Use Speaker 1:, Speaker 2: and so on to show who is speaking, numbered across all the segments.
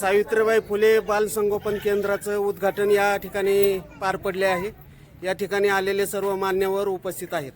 Speaker 1: सावित्रीबाई फुले बालसंगोपन केंद्राचं उद्घाटन या ठिकाणी पार पडले आहे. या ठिकाणी आलेले सर्व मान्यवर उपस्थित आहेत.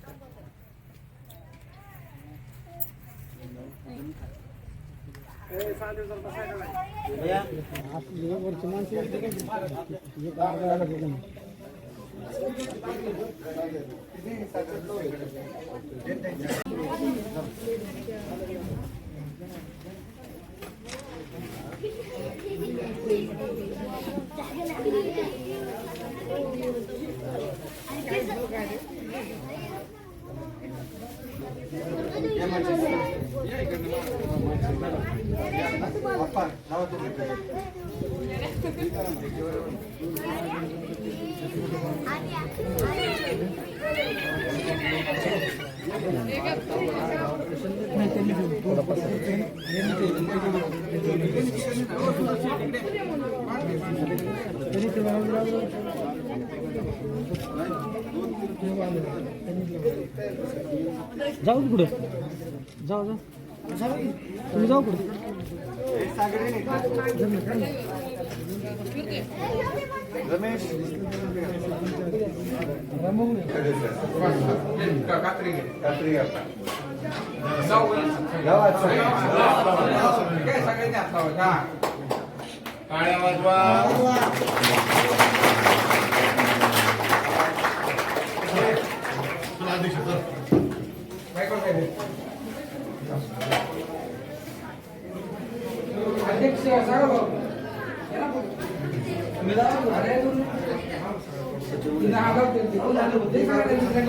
Speaker 1: Gracias.
Speaker 2: जाऊ कुठं जाऊ जाऊ. तुम्ही जाऊ कुठं
Speaker 3: काळ्या वाजवा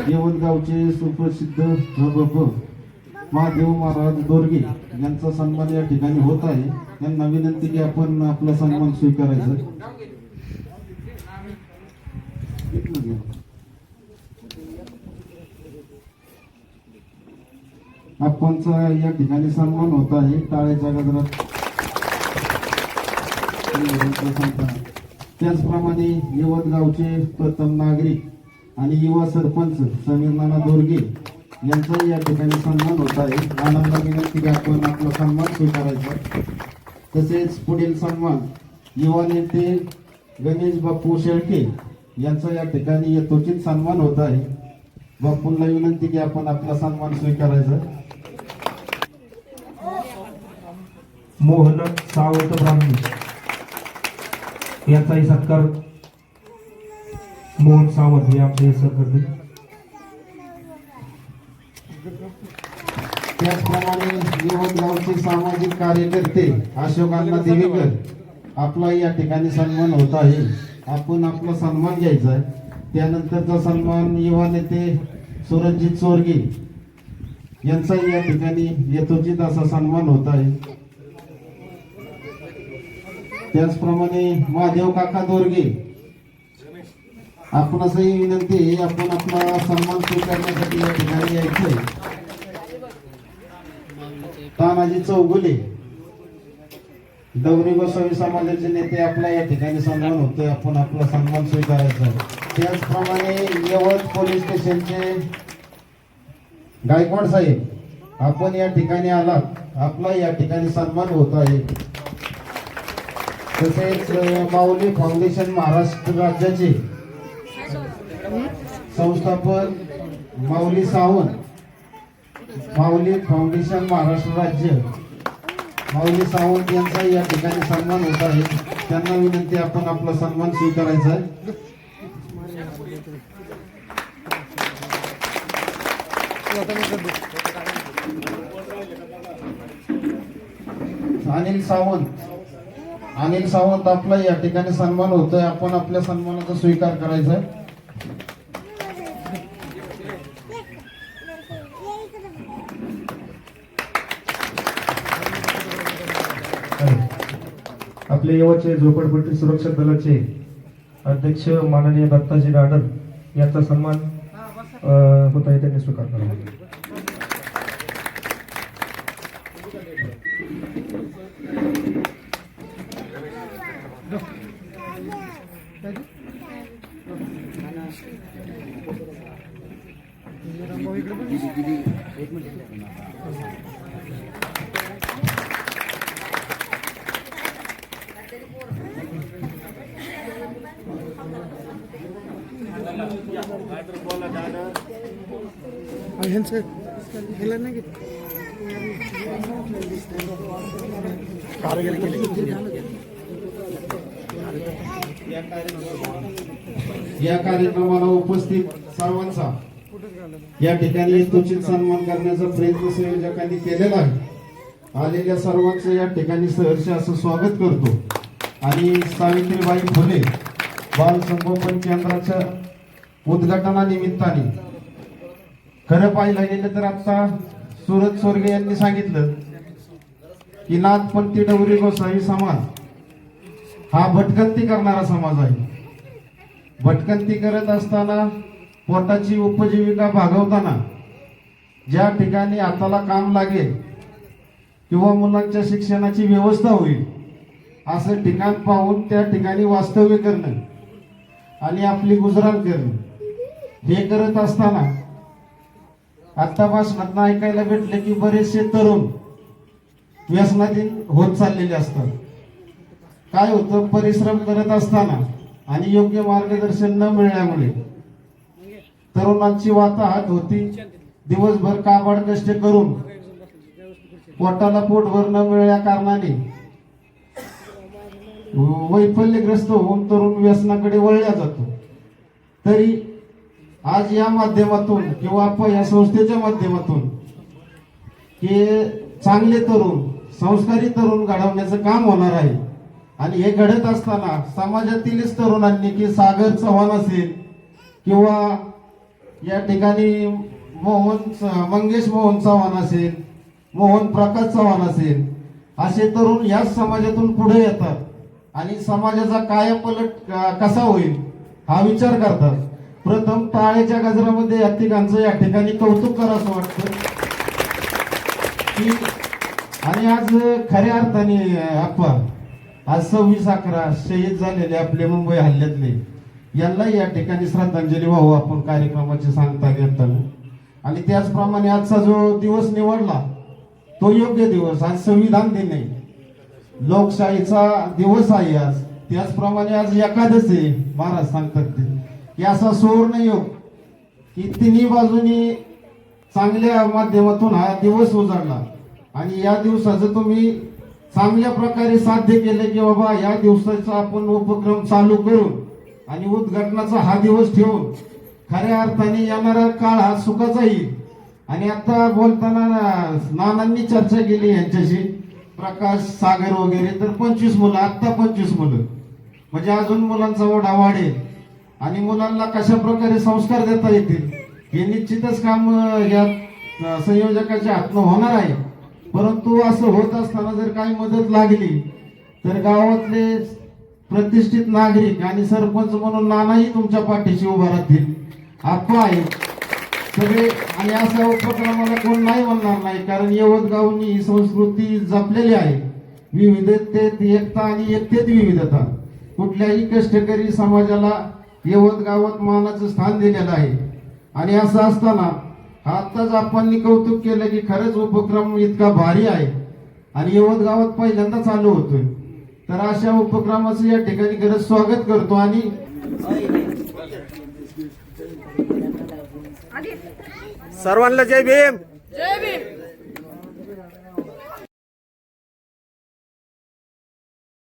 Speaker 4: येवतगावचे सुप्रसिद्ध महादेव महाराज दोरगे यांचा सन्मान या ठिकाणी होत आहे. त्यांना विनंती की आपण आपला सन्मान स्वीकारायचा. आपणचा या ठिकाणी सन्मान होत आहे. टाळ्याच्या गजरात त्याचप्रमाणे यवतगावचे प्रथम नागरिक आणि युवा सरपंच समीर नाना दोरगे यांचा या ठिकाणी सन्मान होत आहे. आनंद विनंती आपण आपला सन्मान स्वीकारायचा. तसेच पुढील सन्मान युवा नेते गणेश बाप्पू शेळके यांचा या ठिकाणी यथोचित सन्मान होत आहे. बाप्पूंना विनंती की आपण आपला सन्मान स्वीकारायचा.
Speaker 2: मोहन सावंत ब्राह्मणी. यांचाही सत्कार मोहन सावंत हे आमचे हे
Speaker 4: त्याचप्रमाणे यवतगावचे सामाजिक कार्यकर्ते अशोक अण्णा देवेकर आपला या ठिकाणी सन्मान होत आहे. आपण आपला सन्मान घ्यायचा आहे. त्यानंतरचा सन्मान युवा नेते सुरजित चोरगे यांचाही या ठिकाणी यथोचित असा सन्मान होत आहे. त्याचप्रमाणे महादेव काका दोरगे. आपणासही विनंती आहे आपण आपला सन्मान स्वीकारण्यासाठी या ठिकाणी यायचंय. तानाजी चौगुले. दौरी गोसावी समाजाचे नेते आपला या ठिकाणी सन्मान होतोय आपण आपला सन्मान स्वीकारायचा त्याचप्रमाणे यवत पोलीस स्टेशनचे गायकवाड साहेब आपण या ठिकाणी आलात. आपला या ठिकाणी सन्मान होत आहे. तसेच माऊली फाउंडेशन महाराष्ट्र राज्याचे संस्थापक माऊली सावंत माऊली फाउंडेशन महाराष्ट्र राज्य. माऊली सावंत यांचा या ठिकाणी सन्मान होत आहे. त्यांना विनंती आपण आपला सन्मान स्वीकारायचा आहे. अनिल सावंत. अनिल सावंत आपला या ठिकाणी सन्मान होतोय. आपण आपल्या सन्मानाचा स्वीकार करायचा आहे.
Speaker 2: आपले यवतचे झोपडपट्टी सुरक्षा दलाचे अध्यक्ष माननीय दत्ताजी राडर यांचा सन्मान होत आहे त्यांनी स्वीकार करावा.
Speaker 4: ह्यांचं गेला नाही की कारगिल या कार्यक्रमाला उपस्थित सर्वांचा या ठिकाणी यथोचित सन्मान करण्याचा प्रयत्न संयोजकांनी केलेला आहे. आलेल्या सर्वांचं या ठिकाणी सहर्ष असं स्वागत करतो. आणि सावित्रीबाई फुले बाल संगोपन केंद्राच्या उद्घाटनानिमित्ताने. खरं पाहिलं गेलं तर आता सुरत स्वर्गे यांनी सांगितलं की नाथपंथी डवरी गोसावी समाज हा भटकंती करणारा समाज आहे. भटकंती करत असताना पोटाची उपजीविका भागवताना ज्या ठिकाणी हाताला काम लागेल किंवा मुलांच्या शिक्षणाची व्यवस्था होईल असं ठिकाण पाहून त्या ठिकाणी वास्तव्य करणं आणि आपली गुजराण करणं हे करत असताना आत्तापासून भाषणात ऐकायला भेटले की बरेचसे तरुण व्यसनाधीन होत चाललेले असतात. काय होतं? परिश्रम करत असताना आणि योग्य मार्गदर्शन न मिळाल्यामुळे तरुणांची वाताहत होती दिवसभर काबाड कष्ट करून पोटाला पोटभर न मिळल्या कारणाने वैफल्यग्रस्त होऊन तरुण व्यसनाकडे वळल्या जातो. तरी आज या माध्यमातून किंवा आपण या संस्थेच्या माध्यमातून हे चांगले तरुण संस्कारी तरुण घडवण्याचं काम होणार आहे. आणि हे घडत असताना समाजातीलच तरुणांनी की सागर चव्हाण असेल किंवा या ठिकाणी मोहन मंगेश मोहन चव्हाण असेल मोहन प्रकाश चव्हाण असेल असे तरुण याच समाजातून पुढे येतात आणि समाजाचा कायापलट कसा होईल हा विचार करतात. प्रथम टाळेच्या गजरामध्ये या ठिकाणचं या ठिकाणी कौतुक करावं वाटतं. की आणि आज खऱ्या अर्थाने आपण आज सव्वीस अकरा शहीद झालेले आपले मुंबई हल्ल्यातले. यांना या ठिकाणी श्रद्धांजली व्हावं आपण कार्यक्रमाची सांगता येताना आणि त्याचप्रमाणे आजचा जो दिवस निवडला तो योग्य दिवस आज संविधान दिन. आहे लोकशाहीचा दिवस आहे आज. त्याचप्रमाणे आज एकादश आहे महाराज सांगतात ते. की असा सुवर्ण योग हो, की तिन्ही बाजूनी चांगल्या माध्यमातून हा दिवस उजाडला आणि या दिवसाचं तुम्ही चांगल्या प्रकारे साध्य केले की बाबा या दिवसाचा आपण उपक्रम चालू करून आणि उद्घाटनाचा हा दिवस ठेवून खऱ्या अर्थाने येणारा काळ हा सुखाचा येईल. आणि आता बोलताना नानांनी चर्चा केली यांच्याशी प्रकाश सागर वगैरे तर पंचवीस मुलं आत्ता पंचवीस मुलं. म्हणजे अजून मुलांचा ओढा वाढेल. आणि मुलांना कशा प्रकारे संस्कार देता येतील हे निश्चितच काम या संयोजकाच्या हातनं होणार आहे. परंतु असं होत असताना जर काही मदत लागली तर गावातले प्रतिष्ठित नागरिक आणि सरपंच म्हणून नानाही तुमच्या पाठीशी उभा राहतील. आप्पा आहे सगळे आणि असा उपक्रमाला कोण नाही म्हणणार नाही कारण यवतगावनी ही संस्कृती जपलेली आहे. विविधतेत एकता आणि एकतेत विविधता. कुठल्याही कष्टकरी समाजाला यवतगावात मानाचं स्थान दिलेलं आहे. आणि असं असताना आत्ताच आपण कौतुक केलं की खरंच उपक्रम इतका भारी आहे. आणि यवत गावात पहिल्यांदा चालू होतोय. तर अशा उपक्रमाचं या ठिकाणी खरंच स्वागत करतो आणि
Speaker 1: सर्वांना जय भीम.
Speaker 5: जय भीम.